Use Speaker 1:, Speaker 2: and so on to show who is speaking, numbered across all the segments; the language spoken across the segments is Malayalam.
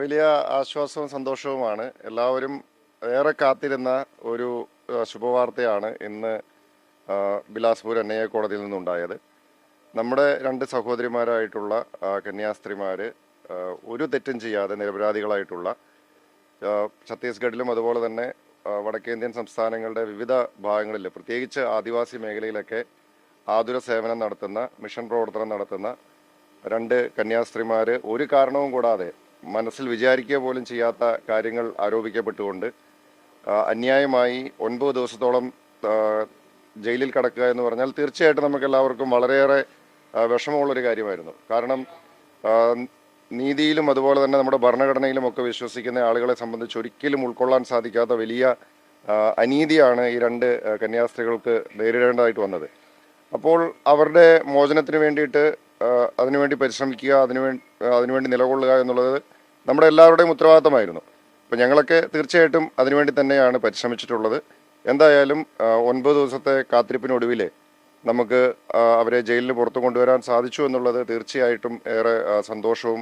Speaker 1: വലിയ ആശ്വാസവും സന്തോഷവുമാണ്. എല്ലാവരും ഏറെ കാത്തിരുന്ന ഒരു ശുഭവാർത്തയാണ് ഇന്ന് ബിലാസ്പൂർ എൻ ഐ എ കോടതിയിൽ നിന്നുണ്ടായത്. നമ്മുടെ രണ്ട് സഹോദരിമാരായിട്ടുള്ള കന്യാസ്ത്രീമാർ ഒരു തെറ്റും ചെയ്യാതെ നിരപരാധികളായിട്ടുള്ള ഛത്തീസ്ഗഡിലും അതുപോലെ തന്നെ വടക്കേന്ത്യൻ സംസ്ഥാനങ്ങളുടെ വിവിധ ഭാഗങ്ങളിൽ പ്രത്യേകിച്ച് ആദിവാസി മേഖലയിലൊക്കെ ആതുര സേവനം നടത്തുന്ന മിഷൻ പ്രവർത്തനം നടത്തുന്ന രണ്ട് കന്യാസ്ത്രീമാർ ഒരു കാരണവും കൂടാതെ മനസ്സിൽ വിചാരിക്കുക പോലും ചെയ്യാത്ത കാര്യങ്ങൾ ആരോപിക്കപ്പെട്ടുകൊണ്ട് അന്യായമായി ഒൻപത് ദിവസത്തോളം ജയിലിൽ കടക്കുക എന്ന് പറഞ്ഞാൽ തീർച്ചയായിട്ടും നമുക്ക് എല്ലാവർക്കും വളരെയേറെ വിഷമമുള്ളൊരു കാര്യമായിരുന്നു. കാരണം നീതിയിലും അതുപോലെ തന്നെ നമ്മുടെ ഭരണഘടനയിലും ഒക്കെ വിശ്വസിക്കുന്ന ആളുകളെ സംബന്ധിച്ച് ഒരിക്കലും ഉൾക്കൊള്ളാൻ സാധിക്കാത്ത വലിയ അനീതിയാണ് ഈ രണ്ട് കന്യാസ്ത്രീകൾക്ക് നേരിടേണ്ടതായിട്ട് വന്നത്. അപ്പോൾ അവരുടെ മോചനത്തിന് വേണ്ടിയിട്ട് അതിനുവേണ്ടി പരിശ്രമിക്കുക അതിനുവേണ്ടി അതിനുവേണ്ടി നിലകൊള്ളുക എന്നുള്ളത് നമ്മുടെ എല്ലാവരുടെയും ഉത്തരവാദിത്തമായിരുന്നു. അപ്പോൾ ഞങ്ങളൊക്കെ തീർച്ചയായിട്ടും അതിനുവേണ്ടി തന്നെയാണ് പരിശ്രമിച്ചിട്ടുള്ളത്. എന്തായാലും ഒൻപത് ദിവസത്തെ കാത്തിരിപ്പിനൊടുവിൽ നമുക്ക് അവരെ ജയിലിന് പുറത്തു കൊണ്ടുവരാൻ സാധിച്ചു എന്നുള്ളത് തീർച്ചയായിട്ടും ഏറെ സന്തോഷവും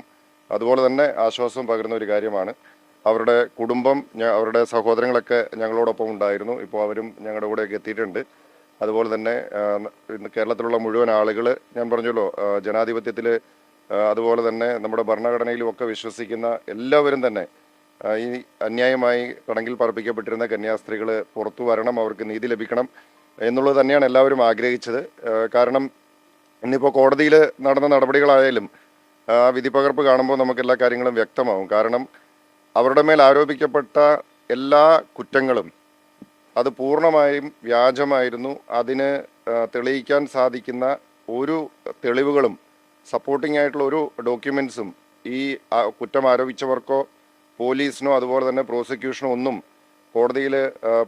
Speaker 1: അതുപോലെ തന്നെ ആശ്വാസവും പകരുന്ന ഒരു കാര്യമാണ്. അവരുടെ കുടുംബം അവരുടെ സഹോദരങ്ങളൊക്കെ ഞങ്ങളോടൊപ്പം ഉണ്ടായിരുന്നു. ഇപ്പോൾ അവരും ഞങ്ങളുടെ കൂടെയൊക്കെ എത്തിയിട്ടുണ്ട്. അതുപോലെ തന്നെ കേരളത്തിലുള്ള മുഴുവൻ ആളുകൾ ഞാൻ പറഞ്ഞല്ലോ ജനാധിപത്യത്തിൽ അതുപോലെ തന്നെ നമ്മുടെ ഭരണഘടനയിലും ഒക്കെ വിശ്വസിക്കുന്ന എല്ലാവരും തന്നെ ഈ അന്യായമായി കടങ്കിൽ പറപ്പിക്കപ്പെട്ടിരുന്ന കന്യാസ്ത്രീകൾ പുറത്തു വരണം അവർക്ക് നീതി ലഭിക്കണം എന്നുള്ളത് തന്നെയാണ് എല്ലാവരും ആഗ്രഹിച്ചത്. കാരണം ഇന്നിപ്പോൾ കോടതിയിൽ നടന്ന നടപടികളായാലും ആ വിധി പകർപ്പ് കാണുമ്പോൾ നമുക്ക് എല്ലാ കാര്യങ്ങളും വ്യക്തമാവും. കാരണം അവരുടെ മേൽ ആരോപിക്കപ്പെട്ട എല്ലാ കുറ്റങ്ങളും അത് പൂർണമായും വ്യാജമായിരുന്നു. അതിന് തെളിയിക്കാൻ സാധിക്കുന്ന ഒരു തെളിവുകളും സപ്പോർട്ടിംഗ് ആയിട്ടുള്ള ഒരു ഡോക്യുമെൻസും ഈ കുറ്റം ആരോപിച്ചവർക്കോ പോലീസിനോ അതുപോലെ തന്നെ പ്രോസിക്യൂഷനോ ഒന്നും കോടതിയിൽ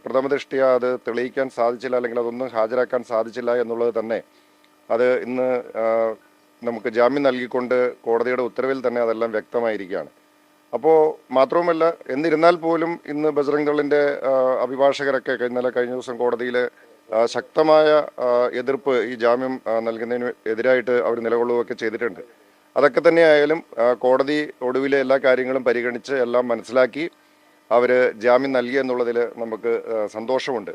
Speaker 1: പ്രഥമ ദൃഷ്ടിയ അത് തെളിയിക്കാൻ സാധിച്ചില്ല അല്ലെങ്കിൽ അതൊന്നും ഹാജരാക്കാൻ സാധിച്ചില്ല എന്നുള്ളത് തന്നെ അത് ഇന്ന് നമുക്ക് ജാമ്യം നൽകിക്കൊണ്ട് കോടതിയുടെ ഉത്തരവിൽ തന്നെ അതെല്ലാം വ്യക്തമായിരിക്കുകയാണ്. അപ്പോൾ മാത്രവുമല്ല എന്നിരുന്നാൽ പോലും ഇന്ന് ബജ്രംഗ് ദളിന്റെ അഭിഭാഷകരൊക്കെ ഇന്നലെ കഴിഞ്ഞ ദിവസം കോടതിയിൽ ശക്തമായ എതിർപ്പ് ഈ ജാമ്യം നൽകുന്നതിന് എതിരായിട്ട് അവർ നിലകൊള്ളുകയൊക്കെ ചെയ്തിട്ടുണ്ട്. അതൊക്കെ തന്നെയായാലും കോടതി ഒടുവിലെ എല്ലാ കാര്യങ്ങളും പരിഗണിച്ച് എല്ലാം മനസ്സിലാക്കി അവർ ജാമ്യം നൽകി എന്നുള്ളതിൽ നമുക്ക് സന്തോഷമുണ്ട്.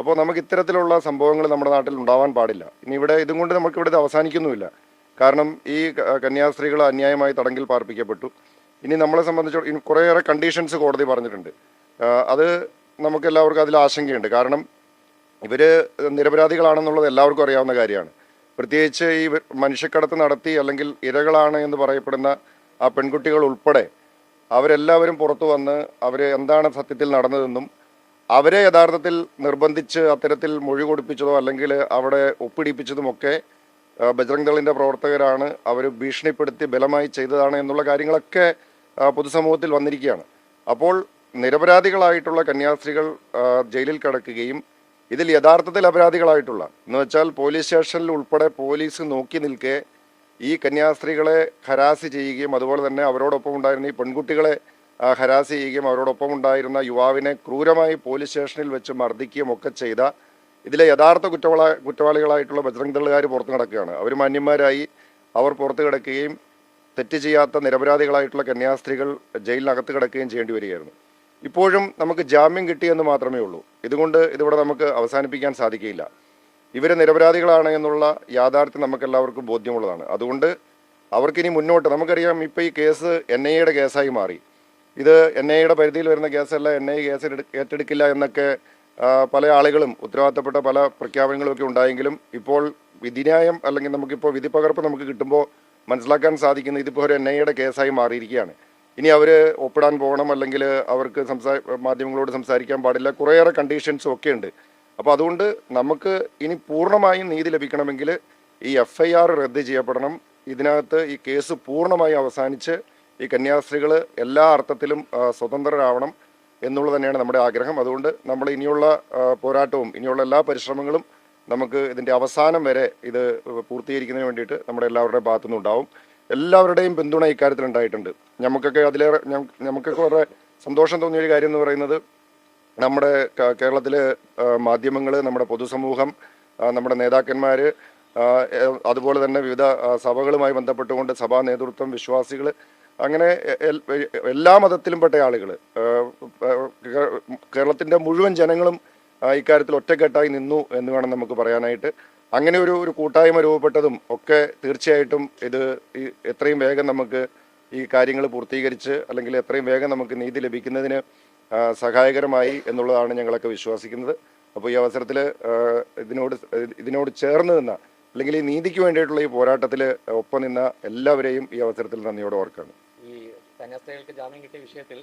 Speaker 1: അപ്പോൾ നമുക്ക് ഇത്തരത്തിലുള്ള സംഭവങ്ങൾ നമ്മുടെ നാട്ടിൽ ഉണ്ടാവാൻ പാടില്ല. ഇനി ഇവിടെ ഇതും കൊണ്ട് നമുക്കിവിടെ അവസാനിക്കുന്നുമില്ല. കാരണം ഈ കന്യാസ്ത്രീകൾ അന്യായമായി തടങ്കിൽ പാർപ്പിക്കപ്പെട്ടു. ഇനി നമ്മളെ സംബന്ധിച്ച് കുറേയേറെ കണ്ടീഷൻസ് കോടതി പറഞ്ഞിട്ടുണ്ട്. അത് നമുക്ക് എല്ലാവർക്കും അതിൽ ആശങ്കയുണ്ട്. കാരണം ഇവർ നിരപരാധികളാണെന്നുള്ളത് എല്ലാവർക്കും അറിയാവുന്ന കാര്യമാണ്. പ്രത്യേകിച്ച് ഈ മനുഷ്യക്കടത്ത് നടത്തി അല്ലെങ്കിൽ ഇരകളാണ് എന്ന് പറയപ്പെടുന്ന ആ പെൺകുട്ടികൾ ഉൾപ്പെടെ അവരെല്ലാവരും പുറത്തു വന്ന് അവർ എന്താണ് സത്യത്തിൽ നടന്നതെന്നും അവരെ യഥാർത്ഥത്തിൽ നിർബന്ധിച്ച് അത്തരത്തിൽ മൊഴി കൊടുപ്പിച്ചതോ അല്ലെങ്കിൽ അവിടെ ഒപ്പിടിപ്പിച്ചതുമൊക്കെ ആ, ബജറംഗ് ദളിന്റെ പ്രവർത്തകരാണ് അവർ ഭീഷണിപ്പെടുത്തി ബലമായി ചെയ്തതാണ് എന്നുള്ള കാര്യങ്ങളൊക്കെ പൊതുസമൂഹത്തിൽ വന്നിരിക്കുകയാണ്. അപ്പോൾ നിരപരാധികളായിട്ടുള്ള കന്യാസ്ത്രീകൾ ജയിലിൽ കിടക്കുകയും ഇതിൽ യഥാർത്ഥത്തിൽ അപരാധികളായിട്ടുള്ള എന്ന് വെച്ചാൽ പോലീസ് സ്റ്റേഷനിൽ ഉൾപ്പെടെ പോലീസ് നോക്കി നിൽക്കെ ഈ കന്യാസ്ത്രീകളെ ഹരാസ് ചെയ്യുകയും അതുപോലെ തന്നെ അവരോടൊപ്പം ഉണ്ടായിരുന്ന ഈ പെൺകുട്ടികളെ ഹരാസ് ചെയ്യുകയും അവരോടൊപ്പം ഉണ്ടായിരുന്ന യുവാവിനെ ക്രൂരമായി പോലീസ് സ്റ്റേഷനിൽ വെച്ച് മർദ്ദിക്കുകയും ഒക്കെ ചെയ്ത ഇതിലെ യഥാർത്ഥ കുറ്റവാള കുറ്റവാളികളായിട്ടുള്ള ബജറംഗ് ദളുകാർ പുറത്തു കിടക്കുകയാണ് അവർ മാന്യന്മാരായി അവർ പുറത്തു കിടക്കുകയും തെറ്റ് ചെയ്യാത്ത നിരപരാധികളായിട്ടുള്ള കന്യാസ്ത്രീകൾ ജയിലിനകത്ത് കിടക്കുകയും ചെയ്യേണ്ടി വരികയായിരുന്നു. ഇപ്പോഴും നമുക്ക് ജാമ്യം കിട്ടിയെന്ന് മാത്രമേ ഉള്ളൂ. ഇതുകൊണ്ട് ഇതിവിടെ നമുക്ക് അവസാനിപ്പിക്കാൻ സാധിക്കില്ല ഇവർ നിരപരാധികളാണ് എന്നുള്ള യാഥാർത്ഥ്യം നമുക്കെല്ലാവർക്കും ബോധ്യമുള്ളതാണ്. അതുകൊണ്ട് അവർക്കിനി മുന്നോട്ട് നമുക്കറിയാം ഇപ്പോൾ ഈ കേസ് എൻ ഐ എയുടെ കേസായി മാറി. ഇത് എൻ ഐ എയുടെ പരിധിയിൽ വരുന്ന കേസല്ല എൻ ഐ കേസ് ഏറ്റെടുക്കില്ല എന്നൊക്കെ പല ആളുകളും ഉത്തരവാദിത്തപ്പെട്ട പല പ്രഖ്യാപനങ്ങളും ഒക്കെ ഉണ്ടായെങ്കിലും ഇപ്പോൾ വിധിന്യായം അല്ലെങ്കിൽ നമുക്കിപ്പോൾ വിധി പകർപ്പ് നമുക്ക് കിട്ടുമ്പോൾ മനസ്സിലാക്കാൻ സാധിക്കുന്നത് ഇതിപ്പോൾ ഒരു എൻ ഐ എയുടെ കേസായി മാറിയിരിക്കുകയാണ്. ഇനി അവർ ഒപ്പിടാൻ പോകണം അല്ലെങ്കിൽ അവർക്ക് സംസാ മാധ്യമങ്ങളോട് സംസാരിക്കാൻ പാടില്ല കുറേയേറെ കണ്ടീഷൻസും ഒക്കെ ഉണ്ട്. അപ്പോൾ അതുകൊണ്ട് നമുക്ക് ഇനി പൂർണമായും നീതി ലഭിക്കണമെങ്കിൽ ഈ എഫ് ഐ ആർ റദ്ദ് ചെയ്യപ്പെടണം. ഇതിനകത്ത് ഈ കേസ് പൂർണമായും അവസാനിച്ച് ഈ കന്യാസ്ത്രീകൾ എല്ലാ അർത്ഥത്തിലും സ്വതന്ത്രരാവണം. എന്നുള്ളത് തന്നെയാണ് നമ്മുടെ ആഗ്രഹം. അതുകൊണ്ട് നമ്മൾ ഇനിയുള്ള പോരാട്ടവും ഇനിയുള്ള എല്ലാ പരിശ്രമങ്ങളും നമുക്ക് ഇതിന്റെ അവസാനം വരെ ഇത് പൂർത്തീകരിക്കുന്നതിന് വേണ്ടിയിട്ട് നമ്മുടെ എല്ലാവരുടെയും ഭാഗത്തുനിന്നും ഉണ്ടാവും. എല്ലാവരുടെയും പിന്തുണ ഇക്കാര്യത്തിൽ ഉണ്ടായിട്ടുണ്ട്. നമുക്കൊക്കെ അതിലേറെ നമുക്കൊക്കെ വളരെ സന്തോഷം തോന്നിയ ഒരു കാര്യം എന്ന് പറയുന്നത് നമ്മുടെ കേരളത്തിലെ മാധ്യമങ്ങൾ നമ്മുടെ പൊതുസമൂഹം നമ്മുടെ നേതാക്കന്മാർ അതുപോലെ തന്നെ വിവിധ സഭകളുമായി ബന്ധപ്പെട്ടുകൊണ്ട് സഭാ നേതൃത്വം വിശ്വാസികൾ അങ്ങനെ എല്ലാ മതത്തിലും പെട്ട ആളുകൾ കേരളത്തിന്റെ മുഴുവൻ ജനങ്ങളും ഇക്കാര്യത്തിൽ ഒറ്റക്കെട്ടായി നിന്നു എന്ന് വേണം നമുക്ക് പറയാനായിട്ട്. അങ്ങനെ ഒരു ഒരു കൂട്ടായ്മ രൂപപ്പെട്ടതും ഒക്കെ തീർച്ചയായിട്ടും ഇത് എത്രയും വേഗം നമുക്ക് ഈ കാര്യങ്ങൾ പൂർത്തീകരിച്ച് അല്ലെങ്കിൽ എത്രയും വേഗം നമുക്ക് നീതി ലഭിക്കുന്നതിന് സഹായകരമായി എന്നുള്ളതാണ് ഞങ്ങളൊക്കെ വിശ്വസിക്കുന്നത്. അപ്പോൾ ഈ അവസരത്തിൽ ഇതിനോട് ഇതിനോട് ചേർന്ന് നിന്ന അല്ലെങ്കിൽ ഈ നീതിക്ക് വേണ്ടിയിട്ടുള്ള ഈ പോരാട്ടത്തിൽ ഒപ്പം നിന്ന എല്ലാവരെയും ഈ അവസരത്തിൽ നന്ദിയോടെ ഓർക്കാണ്
Speaker 2: ഈ കന്യാസ്ത്രീകൾക്ക് ജാമ്യം കിട്ടിയ വിഷയത്തിൽ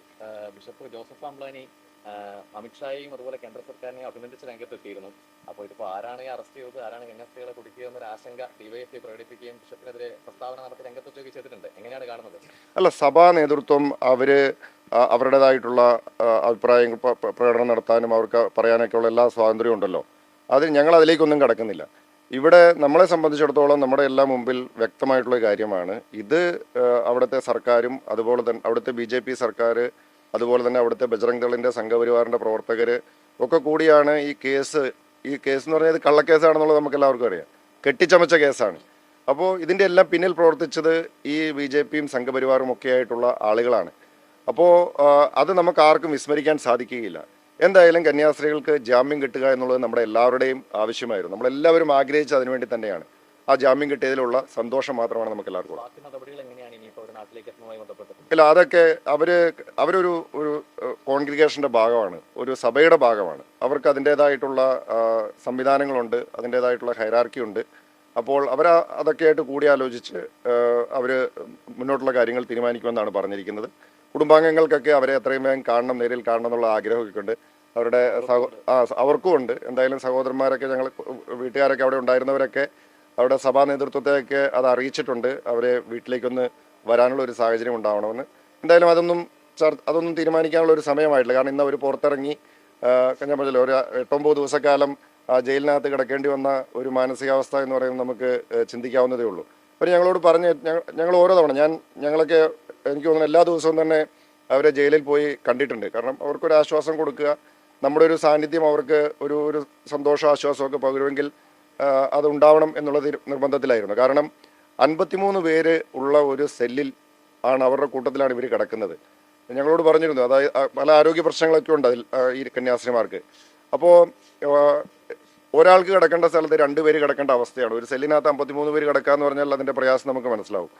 Speaker 2: ബിഷപ്പ് ജോസഫ് അംബ്ലാനി അമിത്ഷായെയും അതുപോലെ കേന്ദ്ര സർക്കാരിനെയും അഭിനന്ദിച്ച് രംഗത്തെത്തിയിരുന്നു. അപ്പോൾ ഇതിപ്പോൾ ആരാണ് അറസ്റ്റ് ചെയ്തത്? ആരാണ് കന്യാസ്ത്രീകളെ കുടിക്കുക എന്നൊരു ആശങ്ക ഡിവൈഎഫ്ഐ പ്രകടിപ്പിക്കുകയും ബിഷപ്പിനെതിരെ പ്രസ്താവന നടത്തി രംഗത്തെത്തുകയും ചെയ്തിട്ടുണ്ട്. എങ്ങനെയാണ് കാണുന്നത്?
Speaker 1: അല്ല സഭാ നേതൃത്വം അവർ അവരുടേതായിട്ടുള്ള അഭിപ്രായങ്ങൾ പ്രകടനം നടത്താനും അവർക്ക് പറയാനൊക്കെയുള്ള എല്ലാ സ്വാതന്ത്ര്യവും ഉണ്ടല്ലോ. അതിന് ഞങ്ങൾ അതിലേക്കൊന്നും കടക്കുന്നില്ല. ഇവിടെ നമ്മളെ സംബന്ധിച്ചിടത്തോളം നമ്മുടെ എല്ലാം മുമ്പിൽ വ്യക്തമായിട്ടുള്ള കാര്യമാണ്. ഇത് അവിടുത്തെ സർക്കാരും അതുപോലെ തന്നെ അവിടുത്തെ ബി ജെ പി സർക്കാർ അതുപോലെ തന്നെ അവിടുത്തെ ബജറംഗ് ദളിന്റെ സംഘപരിവാറിന്റെ പ്രവർത്തകർ ഒക്കെ കൂടിയാണ് ഈ കേസ് ഈ കേസ് എന്ന് പറഞ്ഞാൽ ഇത് കള്ളക്കേസാണെന്നുള്ളത് നമുക്ക് എല്ലാവർക്കും അറിയാം. കെട്ടിച്ചമച്ച കേസാണ്. അപ്പോൾ ഇതിന്റെ എല്ലാം പിന്നിൽ പ്രവർത്തിച്ചത് ഈ ബി ജെ പിയും സംഘപരിവാറും ഒക്കെ ആയിട്ടുള്ള ആളുകളാണ്. അപ്പോൾ അത് നമുക്ക് ആർക്കും വിസ്മരിക്കാൻ സാധിക്കുകയില്ല. എന്തായാലും കന്യാസ്ത്രീകൾക്ക് ജാമ്യം കിട്ടുക എന്നുള്ളത് നമ്മുടെ എല്ലാവരുടെയും ആവശ്യമായിരുന്നു. നമ്മളെല്ലാവരും ആഗ്രഹിച്ചത് അതിനുവേണ്ടി തന്നെയാണ്. ആ ജാമ്യം കിട്ടിയതിലുള്ള സന്തോഷം മാത്രമാണ് നമുക്ക് എല്ലാവർക്കും ഇല്ല അതൊക്കെ അവർ അവരൊരു ഒരു കോൺഗ്രിഗേഷന്റെ ഭാഗമാണ്. ഒരു സഭയുടെ ഭാഗമാണ്. അവർക്ക് അതിന്റെതായിട്ടുള്ള സംവിധാനങ്ങളുണ്ട് അതിന്റെതായിട്ടുള്ള ഹൈറാർക്കി ഉണ്ട്. അപ്പോൾ അവർ അതൊക്കെയായിട്ട് കൂടിയാലോചിച്ച് അവർ മുന്നോട്ടുള്ള കാര്യങ്ങൾ തീരുമാനിക്കുമെന്നാണ് പറഞ്ഞിരിക്കുന്നത്. കുടുംബാംഗങ്ങൾക്കൊക്കെ അവരെ എത്രയും വേഗം കാണണം നേരിൽ കാണണം എന്നുള്ള ആഗ്രഹമൊക്കെ ഉണ്ട്. അവരുടെ ആ അവർക്കും ഉണ്ട്. എന്തായാലും സഹോദരന്മാരൊക്കെ ഞങ്ങൾ വീട്ടുകാരൊക്കെ അവിടെ ഉണ്ടായിരുന്നവരൊക്കെ അവരുടെ സഭാ നേതൃത്വത്തെയൊക്കെ അത് അറിയിച്ചിട്ടുണ്ട്. അവരെ വീട്ടിലേക്കൊന്ന് വരാനുള്ള ഒരു സാഹചര്യം ഉണ്ടാവണമെന്ന്. എന്തായാലും അതൊന്നും അതൊന്നും തീരുമാനിക്കാനുള്ള ഒരു സമയമായിട്ടില്ല. കാരണം ഇന്ന് അവർ പുറത്തിറങ്ങി ഞാൻ പറഞ്ഞല്ലോ ഒരു എട്ടൊമ്പത് ദിവസക്കാലം ആ ജയിലിനകത്ത് കിടക്കേണ്ടി വന്ന ഒരു മാനസികാവസ്ഥ എന്ന് പറയുന്നത് നമുക്ക് ചിന്തിക്കാവുന്നതേ ഉള്ളൂ. അപ്പം ഞങ്ങളോട് പറഞ്ഞ് ഞങ്ങൾ ഓരോ തവണ ഞാൻ ഞങ്ങളൊക്കെ എനിക്ക് തോന്നുന്നു എല്ലാ ദിവസവും തന്നെ അവരെ ജയിലിൽ പോയി കണ്ടിട്ടുണ്ട്. കാരണം അവർക്കൊരു ആശ്വാസം കൊടുക്കുക നമ്മുടെ ഒരു സാന്നിധ്യം അവർക്ക് ഒരു ഒരു സന്തോഷ ആശ്വാസമൊക്കെ പകരുമെങ്കിൽ അത് ഉണ്ടാവണം എന്നുള്ള നിർബന്ധത്തിലായിരുന്നു. കാരണം അൻപത്തിമൂന്ന് പേര് ഉള്ള ഒരു സെല്ലിൽ ആണ് അവരുടെ കൂട്ടത്തിലാണ് ഇവർ കിടക്കുന്നത്. ഞങ്ങളോട് പറഞ്ഞിരുന്നു അതായത് പല ആരോഗ്യ പ്രശ്നങ്ങളൊക്കെ ഉണ്ട് അതിൽ ഈ കന്യാസ്ത്രീമാർക്ക്. അപ്പോൾ ഒരാൾക്ക് കിടക്കേണ്ട സ്ഥലത്ത് രണ്ടുപേര് കിടക്കേണ്ട അവസ്ഥയാണ്. ഒരു സെല്ലിനകത്ത് അമ്പത്തിമൂന്ന് പേര് കിടക്കുക എന്ന് പറഞ്ഞാൽ അതിന്റെ പ്രയാസം നമുക്ക് മനസ്സിലാവും.